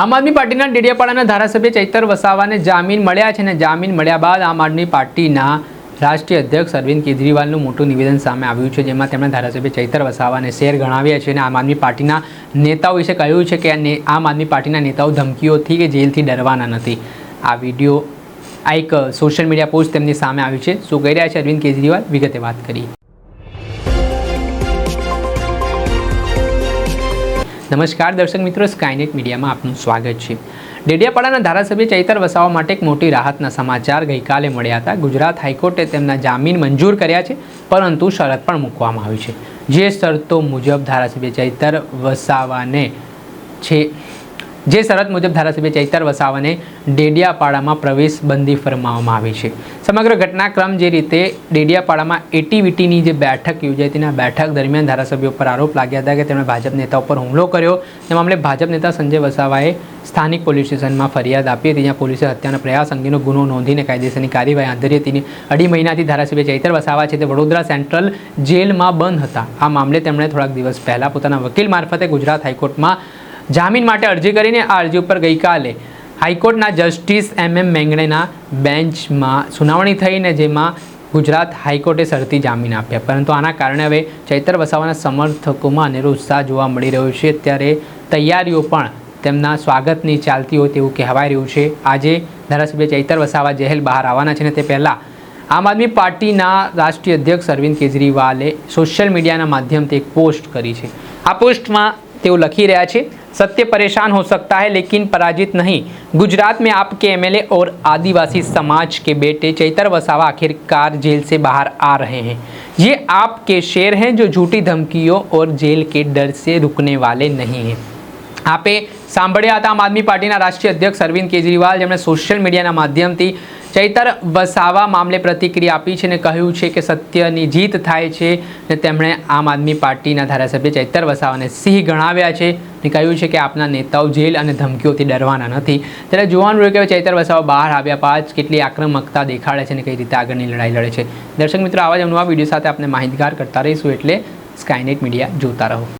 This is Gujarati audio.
આમ આદમી પાર્ટીના ડેડિયાપાડાના ધારાસભ્ય ચૈતર વસાવાને જામીન મળ્યા છે અને જામીન મળ્યા બાદ આમ આદમી પાર્ટીના રાષ્ટ્રીય અધ્યક્ષ અરવિંદ કેજરીવાલનું મોટું નિવેદન સામે આવ્યું છે, જેમાં તેમણે ધારાસભ્ય ચૈતર વસાવાને શેર ગણાવ્યા છે અને આમ આદમી પાર્ટીના નેતાઓ વિશે કહ્યું છે કે આમ આદમી પાર્ટીના નેતાઓ ધમકીઓથી કે જેલથી ડરવાના નથી. આ વીડિયો આ એક સોશિયલ મીડિયા પોસ્ટ તેમની સામે આવ્યું છે. શું કહી રહ્યા છે અરવિંદ કેજરીવાલ? વિગતે વાત કરી નમસ્કાર દર્શક મિત્રો સ્કાયનેટ મીડિયામાં આપનું સ્વાગત છે. ડેડિયાપાડાના ધારાસભ્ય ચૈતર વસાવા માટે એક મોટી રાહતના સમાચાર ગઈકાલે મળ્યા હતા. ગુજરાત હાઈકોર્ટે તેમના જામીન મંજૂર કર્યા છે, પરંતુ શરત પણ મૂકવામાં આવી છે. જે શરતો મુજબ ધારાસભ્ય ચૈતર વસાવાને છે જે શરત મુજબ ધારાસભ્ય ચૈતર વસાવાને ડેડિયાપાડામાં પ્રવેશ બંધી ફરમાવવામાં આવી છે. સમગ્ર ઘટનાક્રમ જે રીતે ડેડિયાપાડામાં એટીવીટીની જે બેઠક યોજાઈ તેના બેઠક દરમિયાન ધારાસભ્યો પર આરોપ લાગ્યા હતા કે તેમણે ભાજપ નેતા ઉપર હુમલો કર્યો. તે મામલે ભાજપ નેતા સંજય વસાવાએ સ્થાનિક પોલીસ સ્ટેશનમાં ફરિયાદ આપી હતી. જ્યાં પોલીસે હત્યાના પ્રયાસ અંગેનો ગુનો નોંધીને કાયદેસરની કાર્યવાહી હાથ ધરી હતી. અઢી મહિનાથી ધારાસભ્ય ચૈતર વસાવા છે તે વડોદરા સેન્ટ્રલ જેલમાં બંધ હતા. આ મામલે તેમણે થોડાક દિવસ પહેલાં પોતાના વકીલ મારફતે ગુજરાત હાઈકોર્ટમાં જામીન માટે અરજી કરીને આ અરજી ઉપર ગઈકાલે હાઈકોર્ટના જસ્ટિસ એમ એમ મેંગણેના બેન્ચમાં સુનાવણી થઈને જેમાં ગુજરાત હાઈકોર્ટે શરતી જામીન આપ્યા. પરંતુ આના કારણે હવે ચૈતર વસાવાના સમર્થકોમાં અનેરો ઉત્સાહ જોવા મળી રહ્યો છે. ત્યારે તૈયારીઓ પણ તેમના સ્વાગતની ચાલતી હોય તેવું કહેવાય રહ્યું છે. આજે ધારાસભ્ય ચૈતર વસાવા જેહેલ બહાર આવવાના છે ને તે પહેલાં આમ આદમી પાર્ટીના રાષ્ટ્રીય અધ્યક્ષ અરવિંદ કેજરીવાલે સોશિયલ મીડિયાના માધ્યમથી એક પોસ્ટ કરી છે. આ પોસ્ટમાં તેઓ લખી રહ્યા છે सत्य परेशान हो सकता है लेकिन पराजित नहीं गुजरात में आपके एमएलए और आदिवासी समाज के बेटे चैतर वसावा आखिरकार जेल से बाहर आ रहे हैं ये आपके शेर हैं जो झूठी धमकियों और जेल के डर से रुकने वाले नहीं हैं આપે સાંભળ્યા હતા આમ આદમી પાર્ટીના રાષ્ટ્રીય અધ્યક્ષ અરવિંદ કેજરીવાલ જેમણે સોશિયલ મીડિયાના માધ્યમથી ચૈતર વસાવા મામલે પ્રતિક્રિયા આપી છે અને કહ્યું છે કે સત્યની જીત થાય છે ને તેમણે આમ આદમી પાર્ટીના ધારાસભ્ય ચૈતર વસાવાને સિંહ ગણાવ્યા છે અને કહ્યું છે કે આપના નેતાઓ જેલ અને ધમકીઓથી ડરવાના નથી. ત્યારે જોવાનું રહ્યું કે ચૈતર વસાવા બહાર આવ્યા બાદ કેટલી આક્રમકતા દેખાડે છે અને કઈ રીતે આગળની લડાઈ લડે છે. દર્શક મિત્રો, આવા જ નવા વીડિયો સાથે આપણે માહિતગાર કરતા રહીશું એટલે સ્કાયનેટ મીડિયા જોતા રહો.